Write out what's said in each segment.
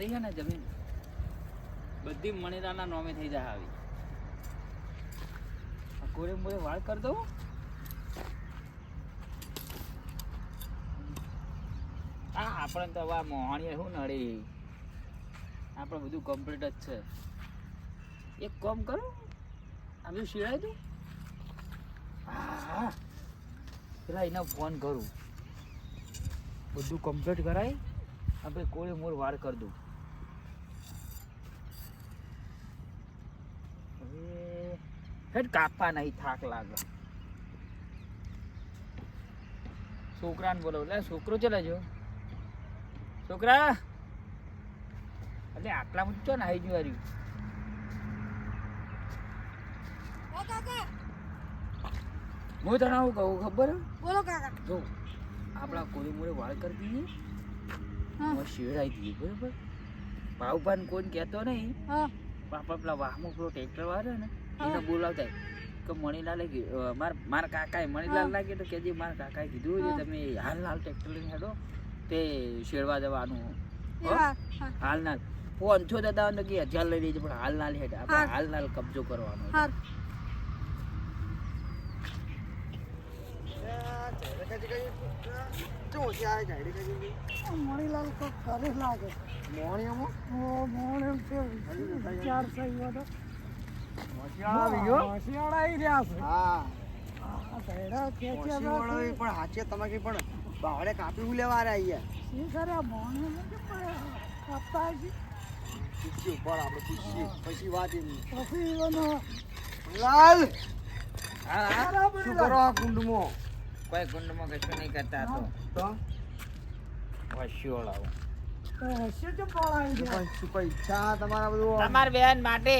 મારી છે ને જમીન. બધી મણીરાના નોમે થઈ જાય આવી. કોરે મોરે વાળ કરી દઉં? આ આપણે તો આ મોહણીએ શું નડે? આપણે બધું કમ્પ્લીટ જ છે. એક કામ કરો? આ બધું શીળાય તું પેલા એને ફોન કરું. બધું કમ્પ્લીટ કરાય. આપણે કોળે મોર વાર કરી દઉં હવે હેડ કાપવા નહીં થાક લાગે. છોકરાને બોલો લે છોકરો ચલે જો? છોકરા? એટલે આટલા ચો ને આવી જવા રહ્યું હું તને આવું કહું ખબર? બોલો કાકા. જો આપણા કોઈ મોરે વાળ કરી દઈએ હા. શેડાઈ દઈએ બરાબર? ભાવભાન કોઈ કહેતો નહીં. બાપા પેલા વાહમાં પેલો ટ્રેક્ટર વાળે ને. એને બોલાવતા કે મણીલાલે માર માર કાકાએ મણીલાલ લાગે તો કેજે માર કાકાએ કીધું કે તમે હાલ હાલ ટ્રેક્ટર લઈને હેડો તે શેરવા જવાનું. હાલ નાલ પાંચસો દાદા ને કે હજાર લઈ લેજે પણ હાલ નાલ હેડ. આપણે હાલ નાલ કબજો કરવાનો મણીલાલ તો ઘરે લાગે. મોણી મોણ છે વિચાર બધો આવી રહ્યા છે. ભેડા. શી કરે? મોણે પણ. પછી શું કરો આ કુંડમાં? કોઈ કુંડમાં કશું નહીં કરતા તો. વસ્યોળાઓ તો હશે તો પડાવી દે. તમાર બેન માટે.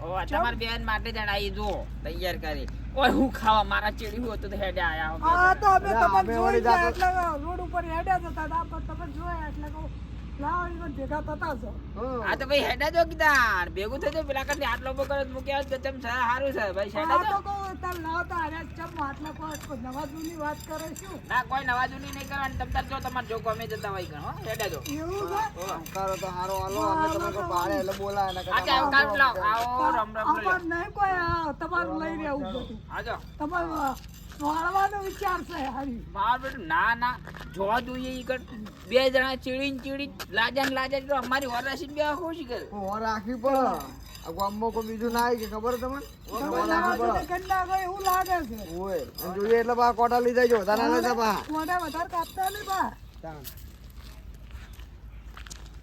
તમાર બેન માટે જણાવી જો તૈયાર કરી. ઓય હું ખાવા મારા ચીડી હોય તો હેડે આયા. હો આ તો અમે તમને જોઈ ગયા એટલે રોડ ઉપર હેડ્યા જતા હતા પણ તમે જોયા એટલે કહું. ભેગા થતા છો આ તો ભાઈ હેડા જો કીધા. ભેગું થજો પેલા કરતી આટલો બકર મૂક્યા તો તેમ સારું છે. ભાઈ હેડા તો કહું તાર લાવતા અરે ચમ આટલા કોઈ નવા જૂની વાત કરે શું ના કોઈ નવા જૂની નહીં કરવાની તમ તાર જો તમાર જો ગમે જતા હોય ગણ હેડા જો. એવું છે? આજે આવકાર લાવ આવો રમ રમ અમાર નહીં કોઈ આ તમારું લઈ રહેવું બધું આજો તમારે વાળવાનો વિચાર છે હરી. માર બેટું ના ના. જોવા જોઈએ ઈકડ બે જણા ચીડી ચીડી લાજા ને લાજા તો અમારી વરાસી બે ખુશી કરે. પડે આ ગામમાં કોઈ બીજું ના આવી કે ખબર તમને? એવું લાગે છે. ઓય જોઈએ એટલે બા કોટા લઈ જાય વધારે ના લેતા બા. મોઢા વધારે કાપતા નહીં બા.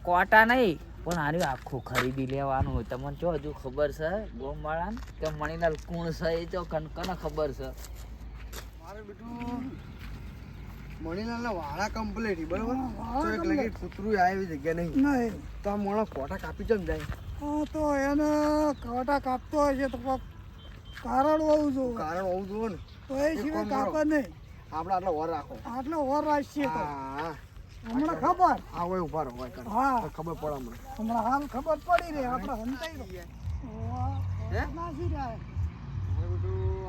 કોટા નહીં પણ આર્યું આખું ખરીદી લેવાનું હોય. તમને જો હજુ ખબર છે ગોમ વાળાને કે મણીલાલ કુણ છે એ તો કન કને ખબર છે? મારે બેટું. વાળા કમ્પ્લીટ બરોબર? તો એક લગી કૂતરું આવે જગ્યા નહીં. નહીં. તો આ મોણો કોટા કાપી ચમ જાય? હા તો એને કાંટા કાપતો હશે તો કારણ હોવું જોઈએ. કારણ હોવું જોઈએ ને? તો એ સિવાય કાપે નહીં. આપણે આટલો વર રાખો. આટલો ઓર રાખશે તો. હા. હમણાં ખબર? આ હોય ઊભા રહો હા. ખબર પડે હમણાં. હાલ ખબર પડી રહી આપણે હંતાઈ રહી. હે? નાસી જાય આ બધું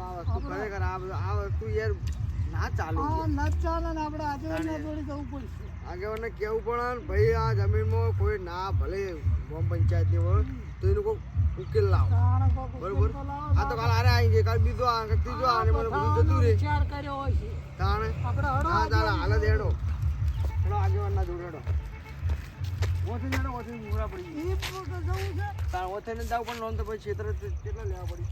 આ વસ્તુ. ખરેખર આ આ વસ્તુ યાર ના ચાલુ. આ ન ચાલે ને આપણે આજે એના જવું પડશે. આગેવાને કેવું પડે ભાઈ આ જમીનમાં કોઈ ના ભલે ગ્રામ પંચાયતની હોય તો એ લોકો ઉકેલ લાવો. બરોબર. આ તો કાલ હારે આવી જાય કાલ બીજો આ ત્રીજો આ મને બધું જતું રહે. વિચાર કર્યો હોય છે. તાણે? આપણે હા તારે હાલ જ હેડો હેડો આગેવાન ના જોડેડો ઓથી હેડો મૂરા પડી ગઈ જવું છે. તાર ઓથી ને જાવ પણ લોન તો પછી ક્ષેત્ર કેટલા લેવા પડી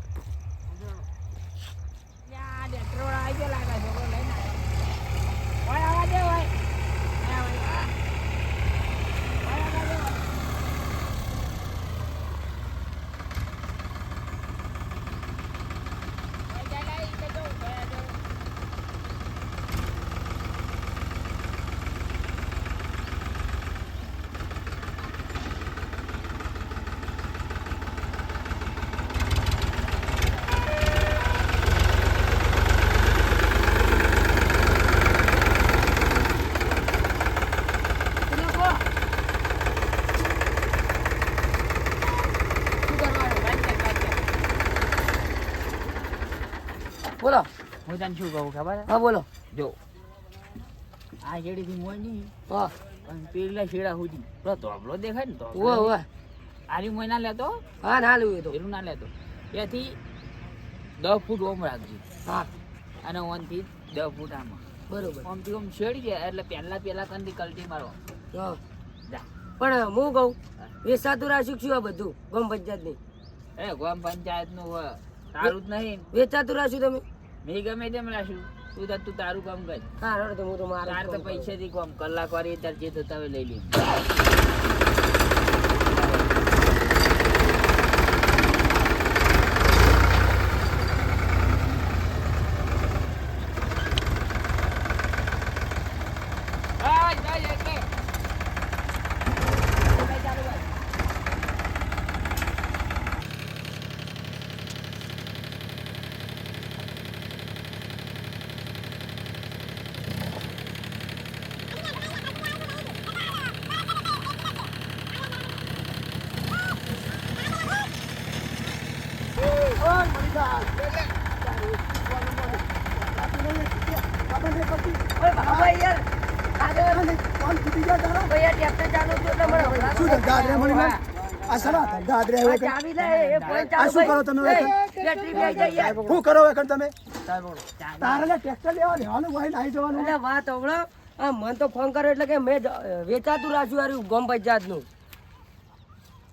યા ડેક્ટર આવી ગયો લાગે છોકરો લઈને આવ્યો ઓય આવા દે ઓય આ ઓય આ. ઓય આવા દે ઓય. ઓય જા જા, ઈ તો જો, ઓય જો. એટલે કો. શું કરવાનું? વાત કર, વાત કર. બોલો. હું તને શું કહું ખબર હા? બોલો. જો. આ જેડીથી મોય નહીં હા. પણ પેલા શેડા સુધી. પેલો ધોબલો દેખાય ને તો ઓ ઓ આરી મોય ના લેતો? હા ના લેવું તો. એનું ના લેતો. એથી દસ ફૂટ ઓમ રાખજે. હા. અને ઓનથી દસ ફૂટ આમાં. બરોબર. ઓમથી ઓમ છેડી જાય એટલે પહેલા પહેલા કંદી કલટી મારો. જા. પણ હું કહું વેચાતું રાખ્યું શું આ બધું? ગમ પંચાયત એ ગોમ પંચાયતનું તારું જ નહીં. વેચાતું રાખ્યું તમે? મેં ગમે તેમ રાખ્યું. તું તાર તું તારું કામ કર. કારણ તો હું તો મારા તાર તો પૈસા થી કામ કલાક વાળી તાર જે થતા હોય લઈ લે. હા, જાય એટલે. ચાલુ કર. ઓય બાબા યાર આગળ ભાઈ આ ટ્રેક્ટર ચાલુ હતું એટલે મને હમણાં શું ધંધા આદરે મળી ગયા? આ શાના ધંધા આદરે આ આવ્યા કે? ચાવી લે એ ફોન આ ચાલુ શું કરો તમે મન તો ફોન કર્યો એટલે કે મેં વેચાતું રાખ્યું આર્યું ગોમ પંચાયતનું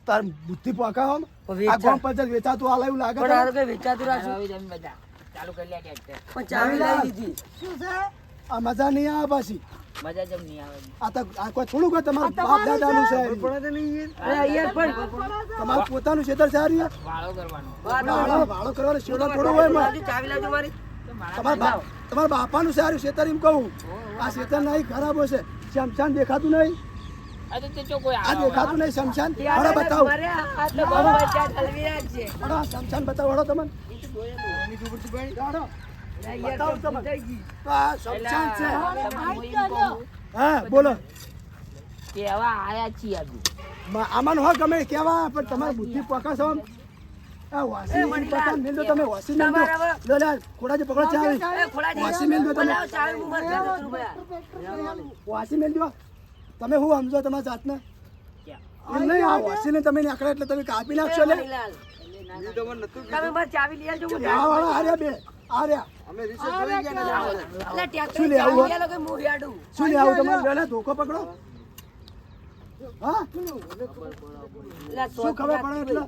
તાર બુદ્ધિ પાકા હોમ આ ગામ પંચાયત વેચાતું હાલ એવું લાગે પણ? કે વેચાતું બધા. ચાલુ કરી લે ટ્રેક્ટર પણ ચાવી લઈ દીધી. શું છે? આ મજા નહીં આવે પાછી. મજા જેમ નહીં આવે. આ તો આ કોઈ થોડું કોઈ તમારું બાપ દાદાનું છે. અરે યાર પણ તમારું પોતાનું ખેતર છે આ રહ્યું. વાળો કરવાનો. વાળો. વાળો કરવાનો શેડો થોડો હોય એમાં. ચાવી ચાવી લાવજો મારી. તમારા બા- તમારા બાપાનું સારું ખેતર એમ કહું. આ ખેતર નહીં ખરાબ હશે. શમશાન દેખાતું નહીં. આ દેખાતું નહીં શમશાન. હળો બતાવો. મારે આ તો ગોમ પંચાયત હલવી રાખ છે. હળો શમશાન બતાવો હળો તમને. હું બોલો. કેવા આયા છીએ આમાં હોય આમાંનું હા ગમે કેવા પણ તમારી બુદ્ધિ. આ વાસી મેલ દો તમે વાસી મેલ દો તમે શું સમજો તમારા જાતને? એમ નહીં આ વાસીને તમે નીકળે એટલે તમે કાપી નાખશો લે મણીલાલ. તમે મારી ચાવી લઈ આવજો હું આ વાળા આ રહ્યા બે આ રહ્યા એટલે ટ્રેક્ટર શું લે આવું? ચાવી શું તમારે ધોકો પકડો? હા? શું ખબર પડે એટલે?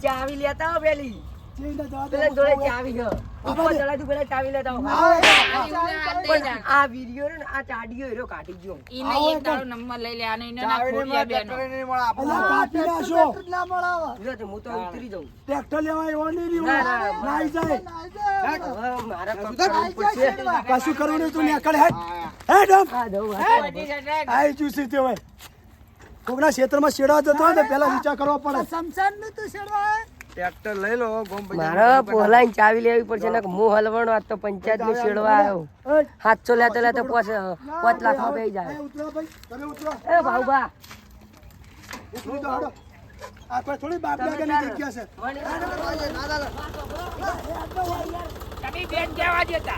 ચાવી લેતા પેલી. પેલા જોડે ચાવી છે ઉપર ચડાતું પેલા ચાવી લેતા પડે હા, પણ આ વીડિયો ને આ ચાડીયો એરો કાઢી ગયો ઈને એક તારો નંબર લઈ લે આને ઈને ના ખોડિયા બેનો અલા કાપી નાખશો જો તો હું તો ઉતરી જાઉં ટ્રેક્ટર લેવા એવો નહીં રહ્યો. ના, ના, ના. નાઈ જાય મારા પગ કશું કરવું નહીં તું નીકળ હેડ હેડ આમ. હા જવું હા બધી જગ્યાએ આઈ જુસી તે હોય કોકના ક્ષેત્રમાં શેડવા જતો હોય તો પેલા વિચાર કરવો પડે મારે પોલાઈને ચાવી લેવી પડશે ને હું હલવણો આજ તો પંચાયતનું શેડવા આવ્યો. સાતસો લેતો લેતો પાંચ પાંચ લાખ રૂપિયા જાય. એ ઉતરો ભાઈ તમે ઉતરો. એ ભાઉભા. ઉતરી તો હાડો આ કોઈ થોડી બાપ આપણે લે, લે. ઓય, ઓય, ઓય, ઓય. લે, લે, લે. લે, પડે ટ્રેક્ટર ઓય! ટ્રેક્ટર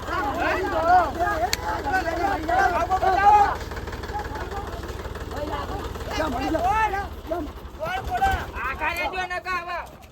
ઓય!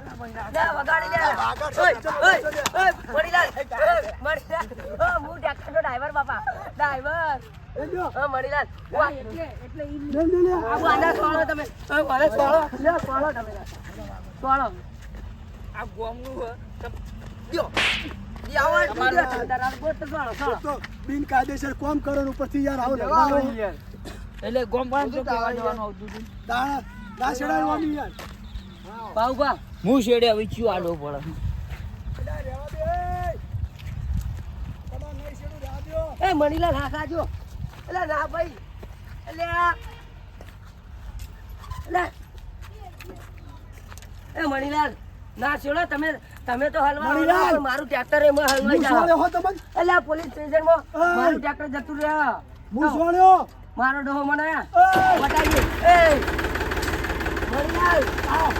અરે આટલું કેમ નહીં બંધ કરી દે. અરે હેડાડજી હેડાડજી એવું તો હેડાડું, હેડાડું પછી. ના, પેલા ઊભા રહો, હેડાડ. હેડાડું, હેડાડું, હા, હેડાડું. અલ્યા, તમારામાં ને તમારામાં મારું ટ્રેક્ટર હલવાઈ જાય એટલે મારા મને તમે તો મારું ટ્રેક્ટર રાખજો. ચૂલિયા લઈને આવતા આ ને. ભાઈ એવું ઉતારજો, હું મારા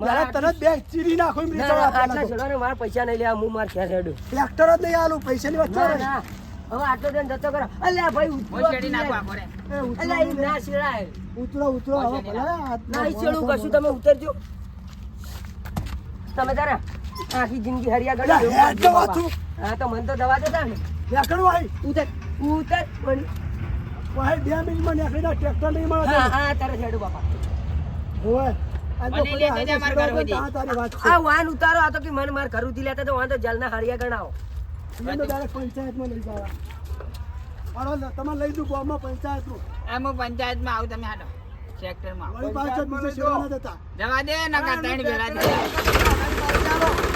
મારા તરત બે ચીરી નાખો એમ ના, રીતના ના, આપેલા આટલા તો. મારા પૈસા નહીં લેવા હું મારા ખ્યાલ હેડું. ટ્રેક્ટર જ નહીં આલું પૈસાની વચ્ચે ના, રહે. ના. હવે આટલો ટાઈમ જતો કરો અલ્યા ભાઈ ઉતરો હું શેડી નાખવા યાર. પડે એ ઉતરો, અલ્યા, ઈ ના શેડાય. ઉતરો ઉતરો હવે ભલે ના ઈ મોઢા કશું તમે ઉતરજો તમે તારા આખી જિંદગી હરિયા. હા તો મને તો દવા દેતા ને આઈ. ઉતર ઉતર પણ વાહે બે મિનિટમાં ટ્રેક્ટર નહીં મળે હા હા તારે હેડું બાપા હોય. આ ઘર વાન ઉતારો આ તો કે મને માર ઘરુંથી લેતા તો વાન તો જલના હરિયા ગણાવો એને તો પંચાયતમાં લઈ જવા. લે, તમારે લઈ દઉં ગામમાં પંચાયતનું. આમ પંચાયતમાં આવું તમે હાડો દેતા. જવા દે નકા ત્રણ ચાલો.